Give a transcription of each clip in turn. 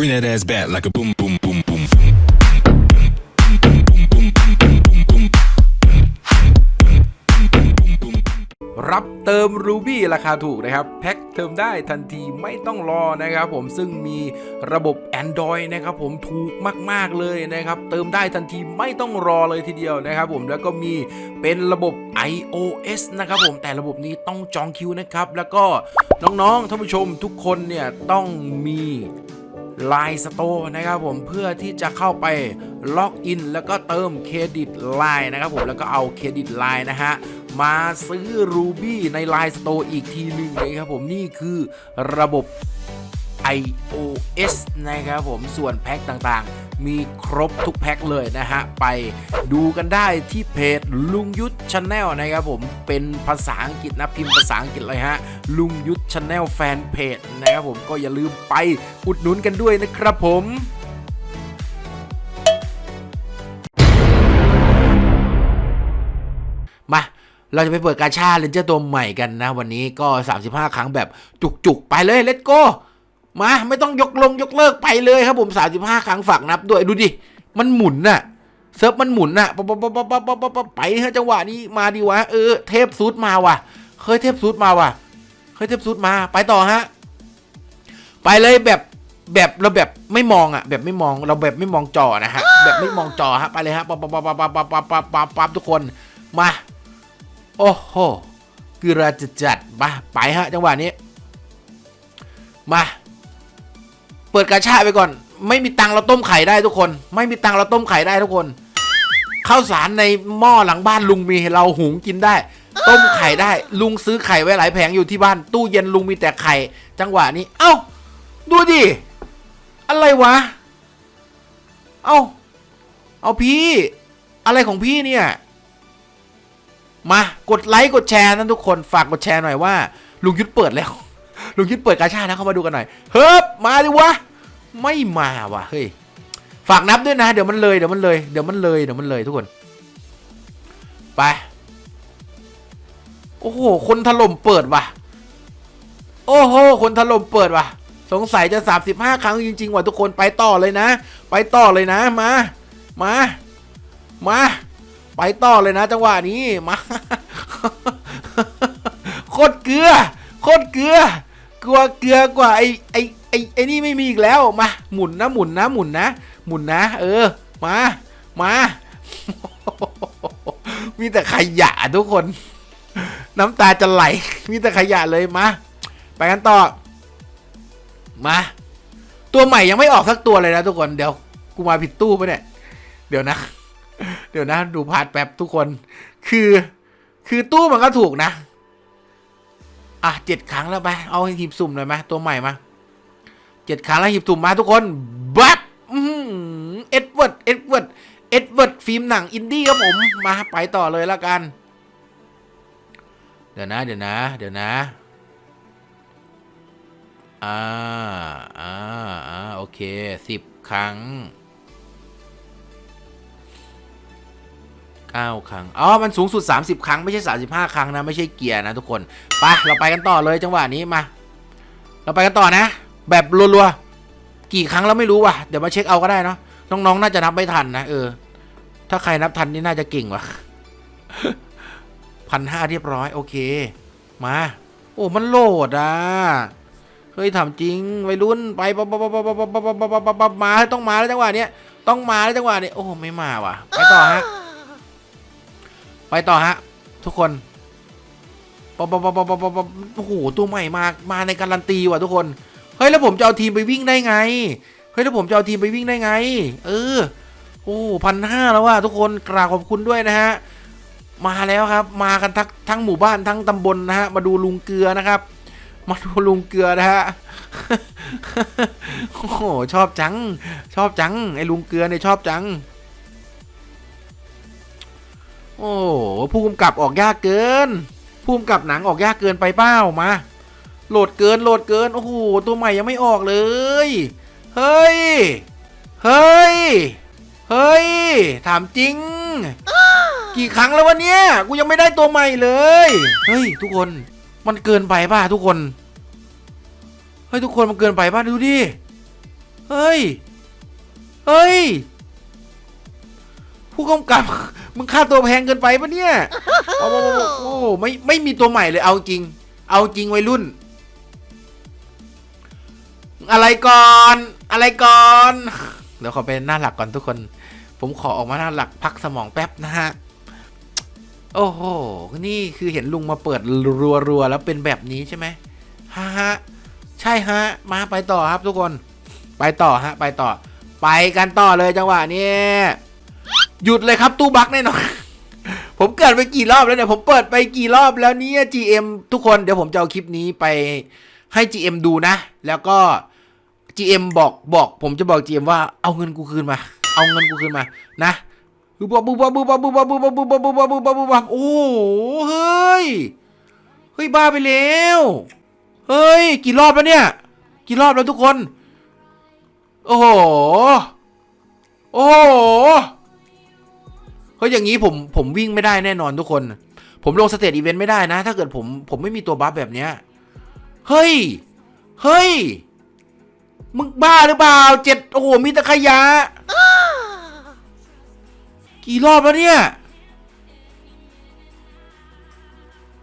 Bring that ass back like a boom, boom, boom, boom. รับเติมรูบี้ราคาถูกนะครับ แพ็คเติมได้ทันทีไม่ต้องรอนะครับผมซึ่งมีระบบ Android นะครับผมถูกมาก ๆ เลยนะครับ เติมได้ทันทีไม่ต้องรอเลยทีเดียวนะครับผมแล้วก็มีเป็นระบบ iOS นะครับผมแต่ระบบนี้ต้องจองคิวนะครับ แล้วก็น้อง ๆท่านผู้ชมทุกคนเนี่ยต้องมี Line Store นะครับผมเพื่อที่จะเข้าไปล็อกอินแล้วก็เติมเครดิต Line นะครับผมแล้วก็เอาเครดิต Line นะฮะมาซื้อ Ruby ใน Line Store อีกทีหนึ่งเลยครับผมนี่คือระบบ iOS นะครับผมส่วนแพ็คต่างๆ มีครบทุกแพ็คเลยนะฮะ ไปดูกันได้ที่เพจลุงยุทธชาแนลนะครับผมเป็นภาษาอังกฤษนะพิมพ์ภาษาอังกฤษเลยฮะ ลุงยุทธชาแนลแฟนเพจนะครับผมก็อย่าลืมไปอุดหนุนกันด้วยนะครับผมมาเราจะไปเปิดกาชาเลนเจอร์ตัวใหม่กันนะ วันนี้ก็ 35 ครั้งแบบจุกๆ ไปเลยเลตโก้ มาไม่ต้องยกลงยกเลิกไปเลยครับผม 35 ครั้งฝากนับด้วยดูดิ มันหมุนน่ะเซิร์ฟมันหมุนน่ะปะปะปะปะปะปะปะปไปฮะจังหวะนี้มาดีวะเออเทพซูดมาว่ะ เคยเทพซูดมาว่ะ เคยเทพซูดมาไปต่อฮะ ไปเลยแบบแบบเราแบบไม่มองอะ แบบไม่มองเราแบบไม่มองจอนะฮะแบบไม่มองจอฮะไปเลยฮะปั๊บปั๊บปั๊บปั๊บปั๊บปั๊บปั๊บปั๊บปั๊บทุกคนมา โอ้โหคือราจะจัดมาไปฮะจังหวะนี้มา เปิดกาชาไปก่อน ไม่มีตังเราต้มไข่ได้ทุกคน ไม่มีตังเราต้มไข่ได้ทุกคนข้าวสารในหม้อหลังบ้านลุงมีเราหุงกินได้ ต้มไข่ได้ ลุงซื้อไข่ไว้หลายแผงอยู่ที่บ้าน ตู้เย็นลุงมีแต่ไข่ จังหวะนี้ เอ้า ดูดิ อะไรวะ เอ้า เอาพี่ อะไรของพี่เนี่ย มากดไลค์กดแชร์นั่นทุกคนฝากกดแชร์หน่อยว่า ลุงยุทธเปิดแล้ว ลุงยุทธเปิดกาชาแล้วเข้ามาดูกันหน่อย เฮ้ยมาดิวะ ไม่มาวะเฮ้ย ฝากนับด้วยนะ เดี๋ยวมันเลย เดี๋ยวมันเลย เดี๋ยวมันเลย เดี๋ยวมันเลยทุกคน ไป โอ้โห คนถล่มเปิดว่ะ โอ้โห คนถล่มเปิดว่ะ สงสัยจะ 35 ครั้งจริง ๆ ว่ะทุกคน ไปต่อเลยนะ ไปต่อเลยนะ มา มา มา ไปต่อเลยนะ จังหวะนี้ มา โคตรเกลือ โคตรเกลือ กลัวเกลือกว่าไอไอไอไอนี่ไม่มีอีกแล้วมาหมุนนะหมุนนะหมุนนะ หมุนนะ เออ มามามีแต่ขยะทุกคน น้ำตาจะไหล มีแต่ขยะเลยมาไปกันต่อมาตัวใหม่ยังไม่ออกสักตัวเลยนะทุกคนเดี๋ยวกูมาผิดตู้ปะเนี่ยเดี๋ยวนะ เดี๋ยวนะ ดูพาดแป๊บทุกคน คือ คือตู้มันก็ถูกนะ อะเจ็ดครั้งแล้วไป เอาหีบสุ่มหน่อยมาตัวใหม่มาเจ็ดครั้งแล้วหีบสุ่มมาทุกคนบับเอ็ดเวิร์ดเอ็ดเวิร์ดเอ็ดเวิร์ดฟิล์มหนังอินดี้ครับผมมาไปต่อเลยละกัน เดี๋ยวนะ เดี๋ยวนะ เดี๋ยวนะอ่าอ่าอ่าโอเคสิบครั้ง 9 ครั้ง อ๋อ มันสูงสุด 30 ครั้ง ไม่ใช่ 35 ครั้งนะ ไม่ใช่เกียร์นะทุกคนไปเราไปกันต่อเลยจังหวะนี้มา เราไปกันต่อนะ แบบรัวๆ กี่ครั้งแล้วไม่รู้ว่ะ เดี๋ยวมาเช็คเอาก็ได้เนาะ น้องๆ น่าจะนับไม่ทันนะเออ ถ้าใครนับทันนี่น่าจะเก่งว่ะพันห้าเรียบร้อย โอเค มา โอ้ มันโหลดอะ เฮ้ยถามจริงวัยรุ่นไปปั๊บปั๊บปั๊บปั๊บปั๊บปั๊บปั๊บมาต้องมาแล้วจังหวะเนี้ย ต้องมาแล้วจังหวะเนี้ย โอ้ ไม่มาว่ะ ไปต่อฮะ ไปต่อฮะ ทุกคนปปปปปปโอ้โหตัวใหม่มามาในการันตีว่ะทุกคน เฮ้ยแล้วผมจะเอาทีมไปวิ่งได้ไง เฮ้ยแล้วผมจะเอาทีมไปวิ่งได้ไง เออ โอ้พันห้าแล้วว่ะทุกคนกราบขอบคุณด้วยนะฮะ มาแล้วครับ มากันทั้งทั้งหมู่บ้านทั้งตำบลนะฮะ มาดูลุงเกลือนะครับ มาดูลุงเกลือนะฮะ โอ้โหชอบจัง ชอบจังไอ้ลุงเกลือเนี่ยชอบจัง โอ้ผู้กำกับออกยากเกิน ผู้กำกับหนังออกยากเกินไปเป้ามา โหลดเกินโหลดเกิน โอ้โห ตัวใหม่ยังไม่ออกเลย เฮ้ย เฮ้ย เฮ้ย ถามจริง กี่ครั้งแล้ววะเนี่ยกูยังไม่ได้ตัวใหม่เลย เฮ้ย ทุกคน มันเกินไปป่ะทุกคน เฮ้ย ทุกคนมันเกินไปป่ะดูดิ เฮ้ย เฮ้ย ผู้กำกับ มึงค่าตัวแพงเกินไปปะเนี่ยโอ้โหโอ้โหไม่ไม่มีตัวใหม่เลยเอาจริง เอาจริงวัยรุ่น อะไรก่อนอะไรก่อนเดี๋ยวขอไปหน้าหลักก่อนทุกคน ผมขอออกมาหน้าหลักพักสมองแป๊บนะฮะโอ้โห นี่คือเห็นลุงมาเปิดรัวๆแล้วเป็นแบบนี้ใช่ไหมฮะฮะใช่ฮะ มาไปต่อครับทุกคน ไปต่อฮะ ไปต่อ ไปกันต่อเลยจังหวะนี้ หยุดเลยครับตู้บักแน่นอน ผมเกิดไปกี่รอบแล้วเนี่ย ผมเปิดไปกี่รอบแล้วเนี่ย GM ทุกคนเดี๋ยวผมจะเอาคลิปนี้ไปให้ GM ดูนะ แล้วก็ GM บอกบอก ผมจะบอก GM ว่าเอาเงินกูคืนมา เอาเงินกูคืนมานะบูบบูบบูบบูบบูบบูบบูบบูบบูบบูบบูบโอ้โหเฮ้ยเฮ้ยบ้าไปแล้วเฮ้ย กี่รอบแล้วเนี่ย กี่รอบแล้วทุกคน โอ้โห โอ้โห เฮ้ยอย่างนี้ผมผมวิ่งไม่ได้แน่นอนทุกคน ผมลงสเตจอีเวนต์ไม่ได้นะ ถ้าเกิดผมผมไม่มีตัวบัฟแบบเนี้ยเฮ้ย เฮ้ย มึงบ้าหรือเปล่าเจ็ดโอ้โหมีต่ขยะ กี่รอบแล้วเนี่ย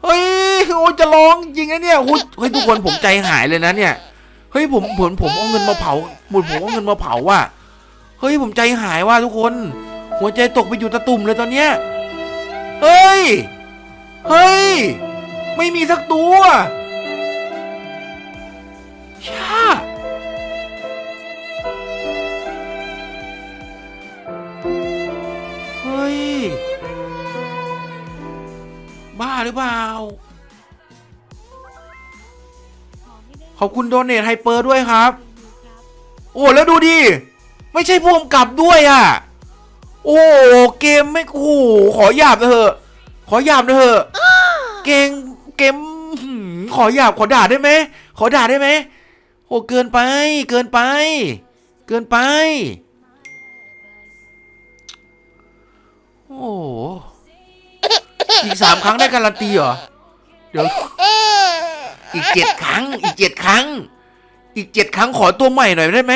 เฮ้ยโอ้จะร้องจริงนะเนี่ยโอ้ยเฮ้ยทุกคนผมใจหายเลยนะเนี่ยเฮ้ยผมผมผมเอาเงินมาเผาหมดผมเอาเงินมาเผาว่ะเฮ้ยผมใจหายว่ะทุกคน หัวใจตกไปอยู่ตะตุ่มเลยตอนเนี้ย เฮ้ย เฮ้ย ไม่มีสักตัวช่าเฮ้ย บ้าหรือเปล่า ขอบคุณโดเนทไฮเปอร์ด้วยครับ โอ้ แล้วดูดิ ไม่ใช่พ่วงกับด้วยอะ โอ้เกมไม่โอ้โหขอหยาบเลยเถอะ ขอหยาบเลยเถอะเกมเกมหืมขอหยาบขอด่าได้ไหมขอด่าได้ไหมโอ้เกินไป เกินไป เกินไป โอ้อีกสามครั้งได้การันตีเหรอ เดี๋ยว อีกเจ็ดครั้ง อีกเจ็ดครั้ง อีกเจ็ดครั้งขอตัวใหม่หน่อยได้ไหม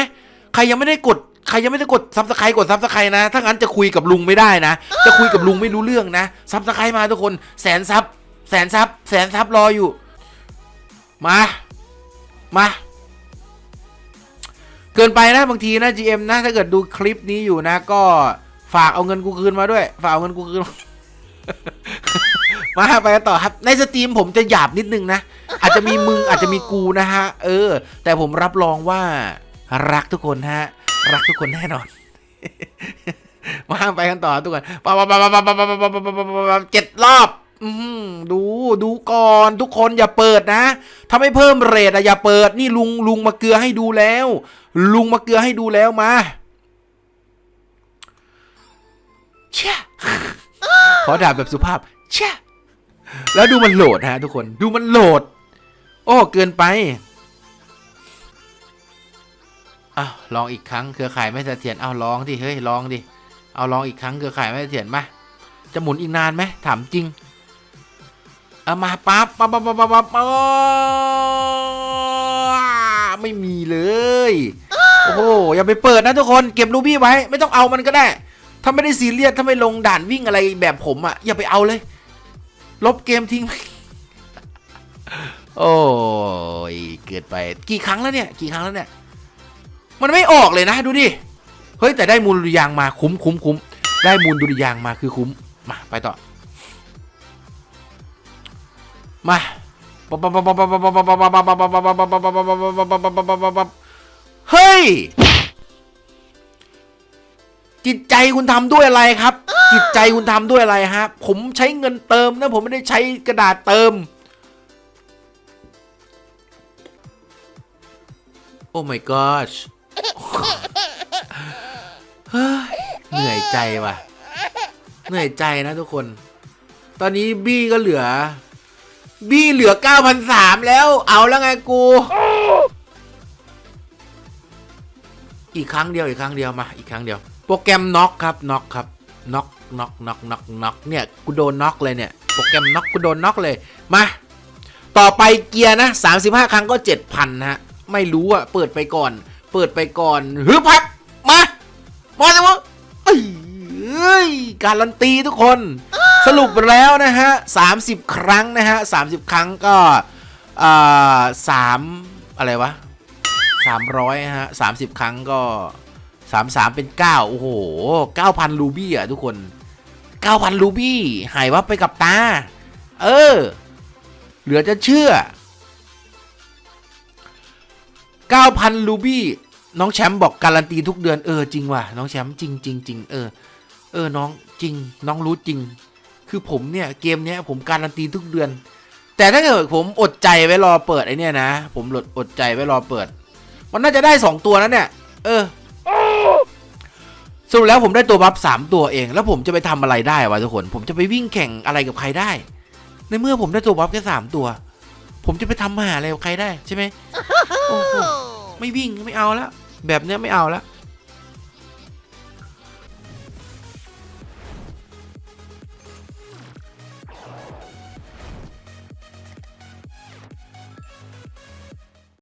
ใครยังไม่ได้กด ใครยังไม่ได้กดซับสไครต์กดซับสไครต์นะ ถ้างั้นจะคุยกับลุงไม่ได้นะ จะคุยกับลุงไม่รู้เรื่องนะซับสไครต์มาทุกคนแสนซับแสนซับแสนซับรออยู่ มา มา เกินไปนะบางทีนะ GM นะ ถ้าเกิดดูคลิปนี้อยู่นะ ก็ฝากเอาเงินกูคืนมาด้วย ฝากเอาเงินกูคืน มาไปกันต่อครับ ในสตรีมผมจะหยาบนิดนึงนะ อาจจะมีมึงอาจจะมีกูนะฮะ เออ แต่ผมรับรองว่า รักทุกคนฮะ รักทุกคนแน่นอนมางไปกันต่อทุกคนปะปะปะปะปะปะปะปะปะปะปะปะเจ็ดรอบดูดูก่อนทุกคนอย่าเปิดนะ ถ้าไม่เพิ่มเรทอะอย่าเปิด นี่ลุงลุงมาเกลือให้ดูแล้ว ลุงมาเกลือให้ดูแล้วมาเช่ยขอด่าแบบสุภาพเช่ยแล้วดูมันโหลดฮะทุกคน ดูมันโหลด โอ้เกินไป อ้าวลองอีกครั้งเครือข่ายไม่เสถียรอ้าวลองดิเฮ้ยลองดิเอาลองอีกครั้งเครือข่ายไม่เสถียรมาจะหมุนอีกนานไหมถามจริงเอามาปั๊บปั๊บปั๊บปั๊บปั๊บปั๊บไม่มีเลยโอ้โหอย่าไปเปิดนะทุกคนเก็บรูบี้ไว้ ไม่ต้องเอามันก็ได้ ถ้าไม่ได้ซีเรียสถ้าไม่ลงด่านวิ่งอะไรแบบผมอะอย่าไปเอาเลย ลบเกมทิ้งโอ้ยเกิดไปกี่ครั้งแล้วเนี่ย กี่ครั้งแล้วเนี่ย มันไม่ออกเลยนะดูดิ เฮ้ยแต่ได้มูลดุริยางมาคุ้มคุ้มคุ้มได้มูลดุริยางมาคือคุ้ม มาไปต่อ มาเฮ้ย จิตใจคุณทำด้วยอะไรครับ จิตใจคุณทำด้วยอะไรฮะ ผมใช้เงินเติมนะ ผมไม่ได้ใช้กระดาษเติม โอ้ my gosh เหนื่อยใจว่ะ เหนื่อยใจนะทุกคน ตอนนี้บี้ก็เหลือ บี้เหลือ9,003แล้ว เอาแล้วไงกู อีกครั้งเดียวอีกครั้งเดียวมา อีกครั้งเดียว โปรแกรมน็อกครับน็อกครับน็อกน็อกน็อกน็อกน็อกเนี่ยกูโดนน็อกเลยเนี่ยโปรแกรมน็อกกูโดนน็อกเลยมาต่อไปเกียร์นะ 35 ครั้งก็ 7,000นะฮะ ไม่รู้อะเปิดไปก่อน เปิดไปก่อนฮึบพับมา มาจังวะเอ้ยการันตีทุกคน สรุปแล้วนะฮะ30ครั้งนะฮะ30ครั้งก็อ่าสามอะไรวะ300ฮะ30ครั้งก็33เป็น9โอ้โห9,000รูบี้อะทุกคน9,000รูบี้หายวับไปกับตา เออ เหลือจะเชื่อ9,000รูบี้ น้องแชมป์บอกการันตีทุกเดือนเออจริงว่ะน้องแชมป์จริงจริงจริงเออเออน้องจริง น้องรู้จริง คือผมเนี่ยเกมเนี้ยผมการันตีทุกเดือน แต่ถ้าเกิดผมอดใจไว้รอเปิดไอเนี่ยนะผมอดอดใจไว้รอเปิด มันน่าจะได้สองตัวนั้นเนี่ย เออสรุปแล้วผมได้ตัวบัฟสามตัวเอง แล้วผมจะไปทำอะไรได้วะทุกคน ผมจะไปวิ่งแข่งอะไรกับใครได้ ในเมื่อผมได้ตัวบัฟแค่สามตัว ผมจะไปทำมหาอะไรกับใครได้ใช่ไหมไม่วิ่งไม่เอาแล้ว แบบเนี้ยไม่เอาละ